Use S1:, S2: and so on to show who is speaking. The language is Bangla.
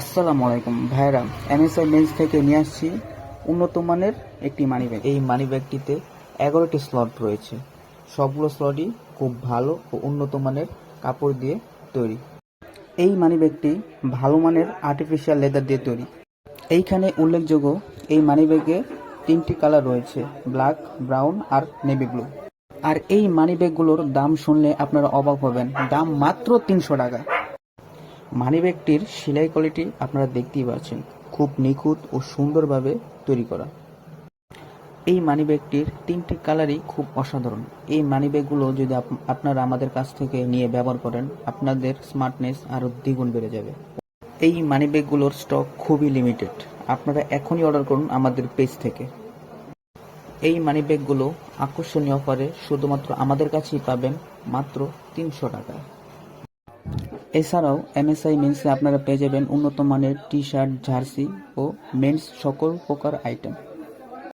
S1: আসসালামু আলাইকুম। ভাইরা এমএসআই মেন্স থেকে নিয়ে আসছি উন্নত মানের একটি মানি ব্যাগ এই মানি ব্যাগটিতে এগারোটি স্লট রয়েছে। সবগুলো স্লটই খুব ভালো ও উন্নত মানের কাপড় দিয়ে তৈরি। এই মানি ব্যাগটি ভালো মানের আর্টিফিশিয়াল লেদার দিয়ে তৈরি। এইখানে উল্লেখযোগ্য এই মানি ব্যাগে তিনটি কালার রয়েছে ব্ল্যাক ব্রাউন আর নেভি ব্লু আর এই মানি ব্যাগগুলোর দাম শুনলে আপনারা অবাক হবেন। দাম মাত্র তিনশো টাকা। মানিব্যাগটির সেলাই কোয়ালিটি আপনারা দেখতেই পাচ্ছেন। খুব নিখুঁত ও সুন্দরভাবে তৈরি করা। এই মানিব্যাগটির তিনটি কালারই খুব অসাধারণ। এই মানিব্যাগগুলো যদি আপ- আপনারা আমাদের কাছ থেকে নিয়ে ব্যবহার করেন, আপনাদের স্মার্টনেস আরও দ্বিগুণ বেড়ে যাবে। এই মানিব্যাগগুলোর স্টক খুবই লিমিটেড আপনারা এখনই অর্ডার করুন আমাদের পেজ থেকে। এই মানিব্যাগগুলো আকর্ষণীয় অফারে শুধুমাত্র আমাদের কাছেই পাবেন মাত্র তিনশো টাকায়। এছাড়াও এমএসআই মেন্সে আপনারা পেয়ে যাবেন উন্নত মানের টি শার্ট জার্সি ও মেন্স সকল প্রকার আইটেম